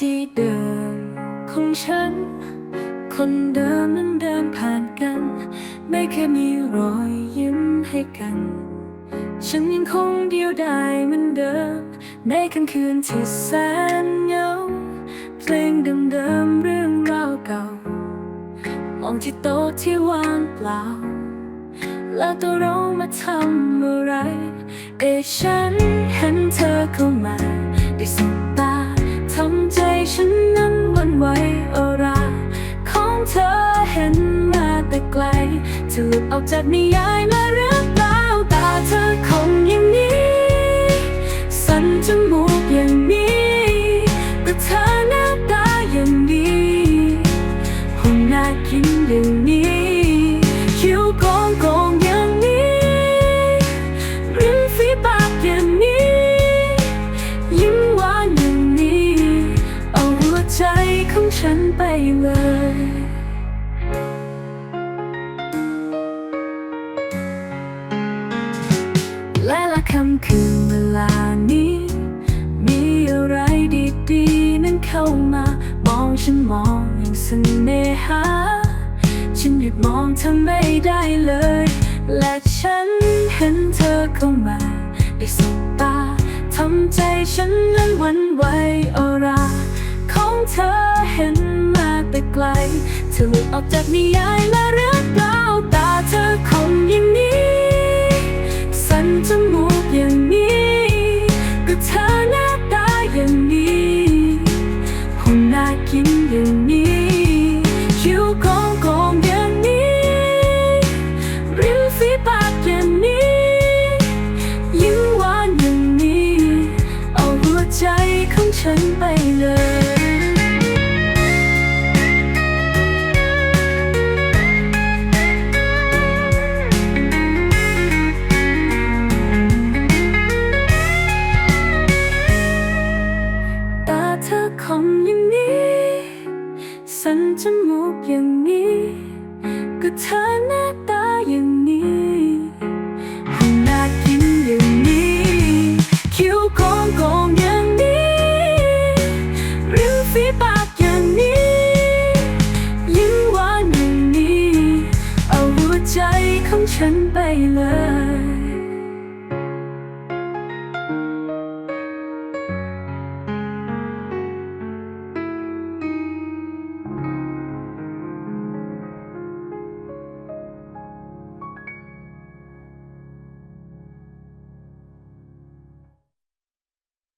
ที่เดิมของฉัน คนเดิมนั้นเดินผ่านกัน ไม่เคยมีรอยยิ้มให้กัน ฉันยังคงเดียวดายเหมือนเดิม ในค่ำคืนที่แสนเหงาเพลงเดิมๆเรื่องราวเก่า มองที่โต๊ะที่ว่างเปล่า แล้วตัวเรามาทำอะไรเอะฉันเห็นเธอเข้ามาได้ส ไกลจะหลุดออกจากนิยายมาหรือเปล่าตาเธอคงอย่างนี้ สันจมูกอย่างนี้แต่เธอหน้าตาอย่างนี้หุ่นน่ากินอย่างนี้คิ้วโกงโกงอย่างนี้ริมฝีปากอย่างนี้ ยิ้มหวานอย่างนี้ เอาหัวใจของฉันไปเลย ค่ำคืนเวลานี้ มีอะไรดีๆ นั้นเข้ามามองฉันมองอย่างเสน่หา ฉันหยุดมองเธอไม่ได้เลย และฉันเห็นเธอเข้ามาได้สบตาทำใจฉันนั้นหวันไหวอราของเธอเห็นมาแต่ไกลเธอหลุดออกจากนิยายและเรื่องันไปเลยตาเธอคมอย่างนี้สันจมูกอย่างนี้ ก็เธอหน้าตาอย่าง ของฉันไปเลย